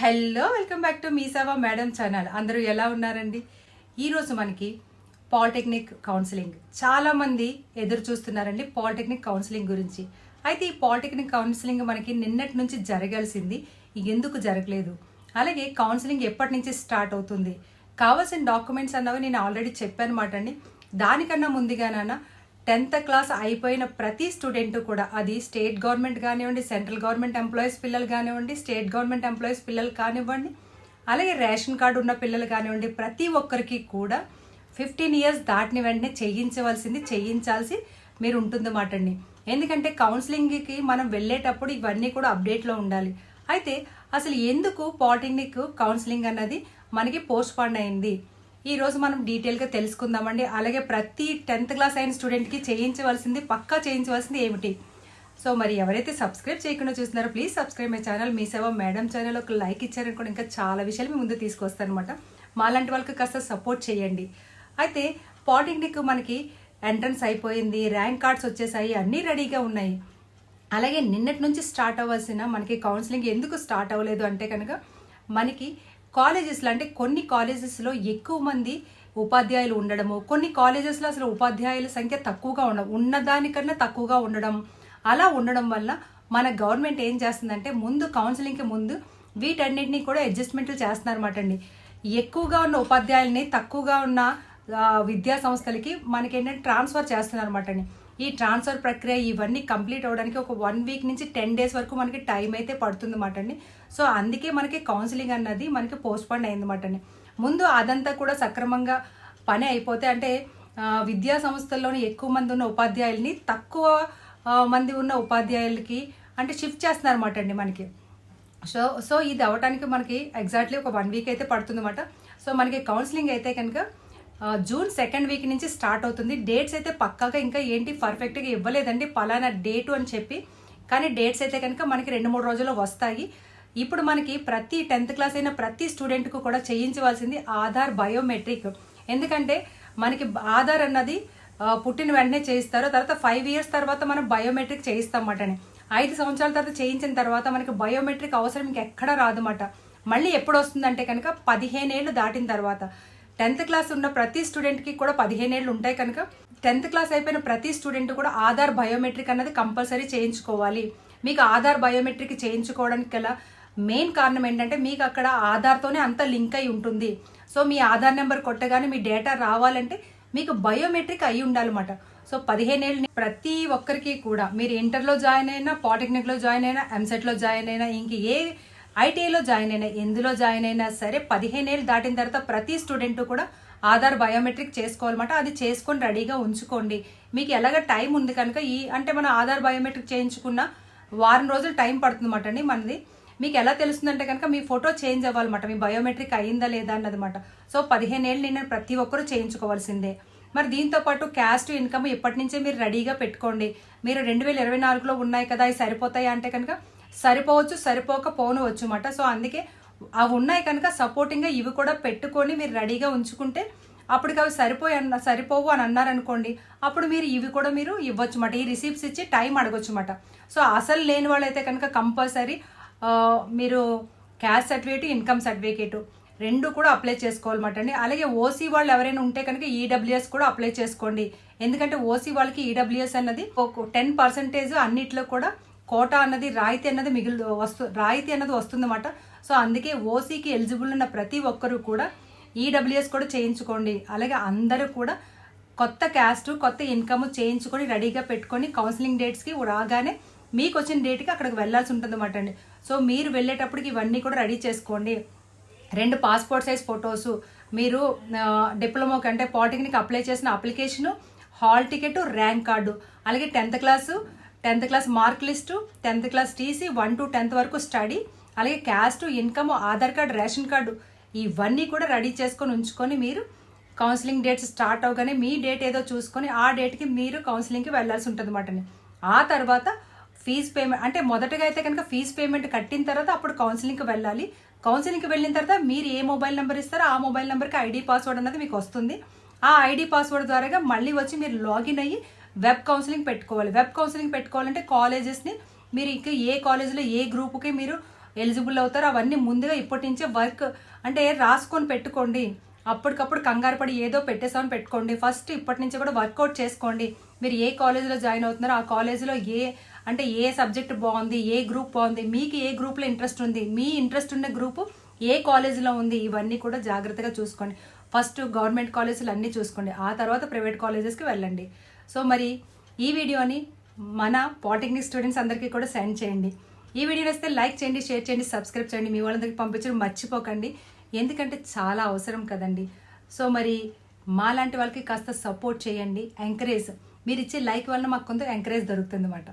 Hello welcome back to Mee Seva madam channel అందరూ ఎలా ఉన్నారండి? ఈరోజు మనకి పాలిటెక్నిక్ కౌన్సిలింగ్ చాలామంది ఎదురు చూస్తున్నారండి పాలిటెక్నిక్ కౌన్సిలింగ్ గురించి. అయితే ఈ పాలిటెక్నిక్ కౌన్సిలింగ్ మనకి నిన్నటి నుంచి జరగాల్సింది ఎందుకు జరగలేదు? అలాగే కౌన్సిలింగ్ ఎప్పటి నుంచి స్టార్ట్ అవుతుంది? కావాల్సిన డాక్యుమెంట్స్ అన్నవి నేను ఆల్రెడీ చెప్పాను మాట అండి దానికన్నా ముందుగానన్నా టెన్త్ క్లాస్ అయిపోయిన ప్రతి స్టూడెంట్ కూడా అది స్టేట్ గవర్నమెంట్ కానివ్వండి సెంట్రల్ గవర్నమెంట్ ఎంప్లాయీస్ పిల్లలు కానివ్వండి స్టేట్ గవర్నమెంట్ ఎంప్లాయీస్ పిల్లలు కానివ్వండి అలాగే రేషన్ కార్డు ఉన్న పిల్లలు కానివ్వండి ప్రతి ఒక్కరికి కూడా ఫిఫ్టీన్ ఇయర్స్ దాటిన వెంటనే చేయించవలసింది చేయించాల్సి మీరు ఉంటుందన్నమాట అండి. ఎందుకంటే కౌన్సిలింగ్కి మనం వెళ్ళేటప్పుడు ఇవన్నీ కూడా అప్డేట్లో ఉండాలి. అయితే అసలు ఎందుకు పాలిటెక్నిక్ కౌన్సిలింగ్ అన్నది మనకి పోస్ట్ పాండ్ అయింది? ఈరోజు మనం డీటెయిల్గా తెలుసుకుందామండి. అలాగే ప్రతి టెన్త్ క్లాస్ అయిన స్టూడెంట్కి చేయించవలసింది పక్కా చేయించవలసింది ఏమిటి? సో మరి ఎవరైతే సబ్స్క్రైబ్ చేయకుండా చూస్తున్నారో please subscribe my channel Mee Seva madam channel ఒక లైక్ ఇచ్చారనుకోండి ఇంకా చాలా విషయాలు మీ ముందు తీసుకొస్తాను అనమాట మాలాంటి వాళ్ళకి కాస్త సపోర్ట్ చేయండి. అయితే పాలిటెక్నిక్ మనకి ఎంట్రన్స్ అయిపోయింది ర్యాంక్ కార్డ్స్ వచ్చేసాయి అన్నీ రెడీగా ఉన్నాయి. అలాగే నిన్నటి నుంచి స్టార్ట్ అవ్వాల్సిన మనకి కౌన్సిలింగ్ ఎందుకు స్టార్ట్ అవ్వలేదు అంటే కనుక మనకి కాలేజెస్లో అంటే కొన్ని కాలేజెస్లో ఎక్కువ మంది ఉపాధ్యాయులు ఉండడము కొన్ని కాలేజెస్లో అసలు ఉపాధ్యాయుల సంఖ్య తక్కువగా ఉండడం ఉన్నదానికన్నా తక్కువగా ఉండడం అలా ఉండడం వల్ల మన గవర్నమెంట్ ఏం చేస్తుందంటే ముందు కౌన్సిలింగ్కి ముందు వీటన్నింటినీ కూడా అడ్జస్ట్మెంట్లు చేస్తున్నారన్నమాట అండి. ఎక్కువగా ఉన్న ఉపాధ్యాయుల్ని తక్కువగా ఉన్న విద్యా సంస్థలకి మనకి ఏంటంటే ట్రాన్స్ఫర్ చేస్తున్నారన్నమాట అండి. ఈ ట్రాన్స్ఫర్ ప్రక్రియ ఇవన్నీ కంప్లీట్ అవ్వడానికి ఒక వన్ వీక్ నుంచి టెన్ డేస్ వరకు మనకి టైం అయితే పడుతుంది అన్నమాట అండి. సో అందుకే మనకి కౌన్సిలింగ్ అన్నది మనకి పోస్ట్ అయింది అండి. ముందు అదంతా కూడా సక్రమంగా పని అయిపోతే అంటే విద్యా సంస్థల్లోని ఎక్కువ మంది ఉన్న ఉపాధ్యాయుల్ని తక్కువ మంది ఉన్న ఉపాధ్యాయులకి అంటే షిఫ్ట్ చేస్తున్నారు అనమాట అండి మనకి. సో సో ఇది అవ్వటానికి మనకి ఎగ్జాక్ట్లీ ఒక వన్ వీక్ అయితే పడుతుందన్నమాట. సో మనకి కౌన్సిలింగ్ అయితే కనుక జూన్ సెకండ్ వీక్ నుంచి స్టార్ట్ అవుతుంది. డేట్స్ అయితే పక్కాగా ఇంకా ఏంటి పర్ఫెక్ట్గా ఇవ్వలేదండి. పలానా డేటు అని చెప్పి. కానీ డేట్స్ అయితే కనుక మనకి రెండు మూడు రోజుల్లో వస్తాయి. ఇప్పుడు మనకి ప్రతి టెన్త్ క్లాస్ అయిన ప్రతి స్టూడెంట్కు కూడా చేయించవలసింది ఆధార్ బయోమెట్రిక్ ఎందుకంటే మనకి ఆధార్ అన్నది పుట్టిన వెంటనే చేయిస్తారు. తర్వాత ఫైవ్ ఇయర్స్ తర్వాత మనం బయోమెట్రిక్ చేయిస్తాం అన్నమాట ఐదు సంవత్సరాల తర్వాత చేయించిన తర్వాత మనకి బయోమెట్రిక్ అవసరం ఇంకెక్కడ రాదన్నమాట. మళ్ళీ ఎప్పుడు వస్తుందంటే కనుక పదిహేను ఏళ్ళు దాటిన తర్వాత. టెన్త్ క్లాస్ ఉన్న ప్రతి స్టూడెంట్కి కూడా పదిహేను ఏళ్ళు ఉంటాయి కనుక టెన్త్ క్లాస్ అయిపోయిన ప్రతి స్టూడెంట్ కూడా ఆధార్ బయోమెట్రిక్ అన్నది కంపల్సరీ చేయించుకోవాలి. మీకు ఆధార్ బయోమెట్రిక్ చేయించుకోవడానికి గల మెయిన్ కారణం ఏంటంటే మీకు అక్కడ ఆధార్తోనే అంత లింక్ అయి ఉంటుంది. సో మీ ఆధార్ నెంబర్ కొట్టగానే మీ డేటా రావాలంటే మీకు బయోమెట్రిక్ అయి ఉండాలన్నమాట. సో పదిహేనేళ్ళు ప్రతి ఒక్కరికి కూడా మీరు ఇంటర్లో జాయిన్ అయినా పాలిటెక్నిక్లో జాయిన్ అయినా ఎంసెట్లో జాయిన్ అయినా ఇంక ఏ ఐటీఐలో జాయిన్ అయినా ఎందులో జాయిన్ అయినా సరే పదిహేనేళ్ళు దాటిన తర్వాత ప్రతి స్టూడెంట్ కూడా ఆధార్ బయోమెట్రిక్ చేసుకోవాలన్నమాట. అది చేసుకొని రెడీగా ఉంచుకోండి. మీకు ఎలాగ టైం ఉంది కనుక ఈ అంటే మన ఆధార్ బయోమెట్రిక్ చేయించుకున్న వారం రోజులు టైం పడుతుందన్నమాట అండి మనది. మీకు ఎలా తెలుస్తుందంటే కనుక మీ ఫోటో చేంజ్ అవ్వాలన్నమాట. మీ బయోమెట్రిక్ అయిందా లేదా అన్నదన్నమాట సో పదిహేను ఏళ్ళు నేను ప్రతి ఒక్కరూ చేయించుకోవాల్సిందే. మరి దీంతో పాటు క్యాస్ట్ ఇన్కమ్ ఇప్పటి నుంచే మీరు రెడీగా పెట్టుకోండి. మీరు రెండు వేల ఇరవై నాలుగులో ఉన్నాయి కదా అవి సరిపోతాయా అంటే కనుక సరిపోవచ్చు సరిపోకపోనవచ్చు అన్నమాట సో అందుకే అవి ఉన్నాయి కనుక సపోర్టింగ్గా ఇవి కూడా పెట్టుకొని మీరు రెడీగా ఉంచుకుంటే అప్పటికి అవి సరిపోయి అన్న సరిపోవు అని అన్నారనుకోండి అప్పుడు మీరు ఇవి కూడా మీరు ఇవ్వచ్చు అన్నమాట ఈ రిసీప్ట్స్ ఇచ్చి టైం అడగొచ్చు అన్నమాట సో అసలు లేని వాళ్ళైతే కనుక కంపల్సరీ మీరు క్యాష్ సర్టిఫికేట్ ఇన్కమ్ సర్టిఫికేట్ రెండు కూడా అప్లై చేసుకోవాలన్నమాట అండి. అలాగే ఓసీ వాళ్ళు ఎవరైనా ఉంటే కనుక ఈడబ్ల్యూఎస్ కూడా అప్లై చేసుకోండి. ఎందుకంటే ఓసీ వాళ్ళకి ఈడబ్ల్యూఎస్ అన్నది ఒక టెన్ పర్సెంటేజ్ అన్నిట్లో కూడా కోటా అన్నది రాయితీ అన్నది మిగిలి వస్తు రాయితీ అన్నది వస్తుందన్నమాట. సో అందుకే ఓసీకి ఎలిజిబుల్ ఉన్న ప్రతి ఒక్కరూ కూడా ఈడబ్ల్యూఎస్ కూడా చేయించుకోండి. అలాగే అందరూ కూడా కొత్త క్యాస్ట్ కొత్త ఇన్కమ్ చేయించుకొని రెడీగా పెట్టుకొని కౌన్సిలింగ్ డేట్స్కి రాగానే మీకు వచ్చిన డేట్కి అక్కడికి వెళ్ళాల్సి ఉంటుంది అన్నమాట అండి. సో మీరు వెళ్ళేటప్పటికి ఇవన్నీ కూడా రెడీ చేసుకోండి. రెండు పాస్పోర్ట్ సైజ్ ఫొటోస్ మీరు డిప్లొమాకి అంటే పాలిటెక్నిక్ అప్లై చేసిన application hall ticket rank card అలాగే tenth class tenth class mark list tenth class TC one to tenth వరకు స్టడీ అలాగే caste income Aadhaar card ration card ఇవన్నీ కూడా రెడీ చేసుకొని ఉంచుకొని మీరు కౌన్సిలింగ్ డేట్స్ స్టార్ట్ అవగానే మీ డేట్ ఏదో చూసుకొని ఆ డేట్కి మీరు కౌన్సిలింగ్కి వెళ్ళాల్సి ఉంటుంది అన్నమాట ఆ తర్వాత ఫీజ్ పేమెంట్ అంటే మొదటగా అయితే కనుక ఫీజ్ పేమెంట్ కట్టిన తర్వాత అప్పుడు కౌన్సిలింగ్కి వెళ్ళాలి. కౌన్సిలింగ్కి వెళ్ళిన తర్వాత మీరు ఏ మొబైల్ నెంబర్ ఇస్తారో ఆ మొబైల్ నెంబర్కి ఐడి పాస్వర్డ్ అన్నది మీకు వస్తుంది. ఆ ఐడి పాస్వర్డ్ ద్వారా మళ్ళీ వచ్చి మీరు లాగిన్ అయ్యి వెబ్ కౌన్సిలింగ్ పెట్టుకోవాలి. వెబ్ కౌన్సిలింగ్ పెట్టుకోవాలంటే కాలేజెస్ని మీరు ఇంకా ఏ కాలేజీలో ఏ గ్రూప్కి మీరు ఎలిజిబుల్ అవుతారో అవన్నీ ముందుగా ఇప్పటి నుంచే వర్క్ అంటే రాసుకొని పెట్టుకోండి. అప్పటికప్పుడు కంగారు పడి ఏదో పెట్టేసామని పెట్టుకోండి. ఫస్ట్ ఇప్పటి నుంచి కూడా వర్కౌట్ చేసుకోండి. మీరు ఏ కాలేజీలో జాయిన్ అవుతున్నారో ఆ కాలేజీలో ఏ అంటే ఏ సబ్జెక్ట్ బాగుంది ఏ గ్రూప్ బాగుంది మీకు ఏ గ్రూప్లో ఇంట్రెస్ట్ ఉంది మీ ఇంట్రెస్ట్ ఉన్న గ్రూపు ఏ కాలేజీలో ఉంది ఇవన్నీ కూడా జాగ్రత్తగా చూసుకోండి. ఫస్ట్ గవర్నమెంట్ కాలేజీలు అన్నీ చూసుకోండి. ఆ తర్వాత ప్రైవేట్ కాలేజెస్కి వెళ్ళండి. సో మరి ఈ వీడియోని మన పాలిటెక్నిక్ స్టూడెంట్స్ అందరికీ కూడా సెండ్ చేయండి. ఈ వీడియో వస్తే లైక్ చేయండి షేర్ చేయండి సబ్స్క్రైబ్ చేయండి. మీ వాళ్ళందరికీ పంపించడం మర్చిపోకండి. ఎందుకంటే చాలా అవసరం కదండి. సో మరి మాలాంటి వాళ్ళకి కాస్త సపోర్ట్ చేయండి ఎంకరేజ్. మీరు ఇచ్చే లైక్ వల్ల మాకు కొంత ఎంకరేజ్ దొరుకుతుంది అన్నమాట